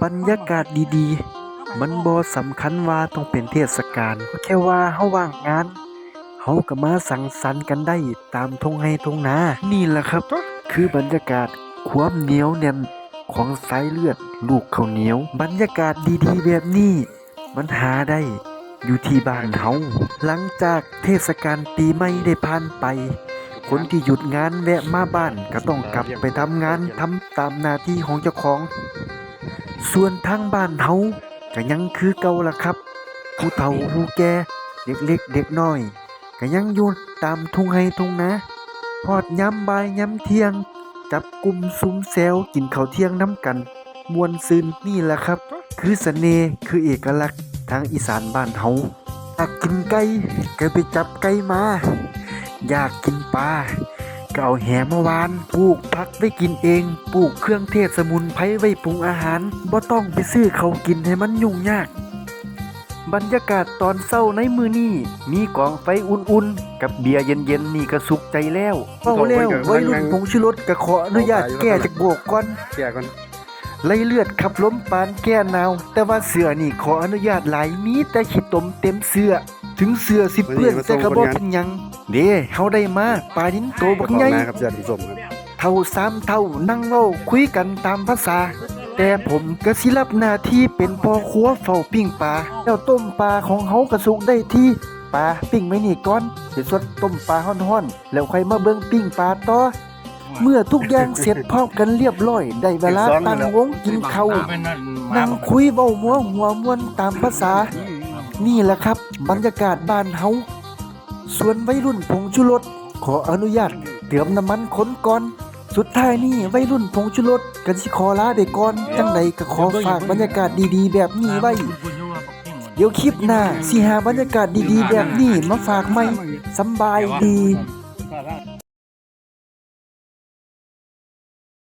บรรยากาศดีๆ มันบ่สำคัญว่าต้องเป็นเทศกาลแค่ว่าเฮาว่างงานเฮาก็มาสังสรรค์กันได้ตามทงไห้ทงนา นี่แหละครับ คือบรรยากาศความเหนียวแน่นของสายเลือดลูกข้าวเหนียว บรรยากาศดีๆ แบบนี้ มันหาได้อยู่ที่บ้านเฮาหลังจากเทศกาลปีใหม่ได้ผ่านไป คนที่หยุดงานแวะมาบ้านก็ต้องกลับไปทำงานทำตามหน้าที่ของเจ้าของ ส่วนทางบ้านเฮาก็ยังคือเก่าล่ะครับ ผู้เฒ่าผู้แก่เด็กเล็กเด็กน้อยก็ยังอยู่ตามทุ่งไร่ทุ่งนาพอดย้ำบ่ายย้ำเที่ยง จับกลุ่มซุ้มแซวกินข้าวเที่ยงน้ำกัน มวนซืนนี่แหละครับ คือเสน่ห์คือเอกลักษณ์ทางอีสานบ้านเฮาอยากกินไก่ก็ไปจับไก่มา อยากกินปลา ก็เอาแหมาวานปลูกผักไว้กินเอง ปลูกเครื่องเทศสมุนไพรไว้ปรุงอาหารบ่ต้องไปซื้อเขาวกินให้มันยุ่งยากบรรยากาศตอนเศร้าในมือนี้มีกองไฟอุ่นๆ กับเบียร์เย็นๆ นี่ก็สุขใจแล้วเฝ้าแล้ววัยรุ่นผงชูรสก็ขออนุญาตแก้จากโบกก่อนแก่ก่อน ไล่เลือดขับล้มปานแก้หนาว แต่ว่าเสือนี่ขออนุญาตหลายมีแต่ขีดตมเต็มเสื้อถึงเสือสิเปื้อนแต่ก็บ่เป็นหยัง เด้เฮาได้มาปลาดินโตบักของใหญ่นาครับเสียผสมครับเท่าสามเท่านั่งเว้าคุยกันตามภาษา แต่ผมก็สิรับหน้าที่เป็นพ่อครัวเฝ้าปิ้งปลาแล้วต้มปลาของเฮาก็สุกได้ที่ปลาปิ้งไว้นี่ก่อนสิสดต้มปลาฮ้อนๆแล้วค่อยมาเบิ่งปิ้งปลาต่อ เมื่อทุกอย่างเสร็จพร้อมกันเรียบร้อย ได้เวลาตั้งวงกินข้าวนั่งคุยเบ้ามัวหัวมวนตามภาษา นี่แหละครับ บรรยากาศบ้านเฮาส่วนวัยรุ่นผงชูรสขออนุญาตเติมน้ำมันขนก่อนสุดท้ายนี่วัยรุ่นผงชูรสกันสิขอลาได้ก่อนจังใดก็ขอฝากบรรยากาศดีๆ แบบนี้ไว้ เดี๋ยวคลิปหน้าสิหาบรรยากาศดีๆ แบบนี้มาฝากใหม่สบายดี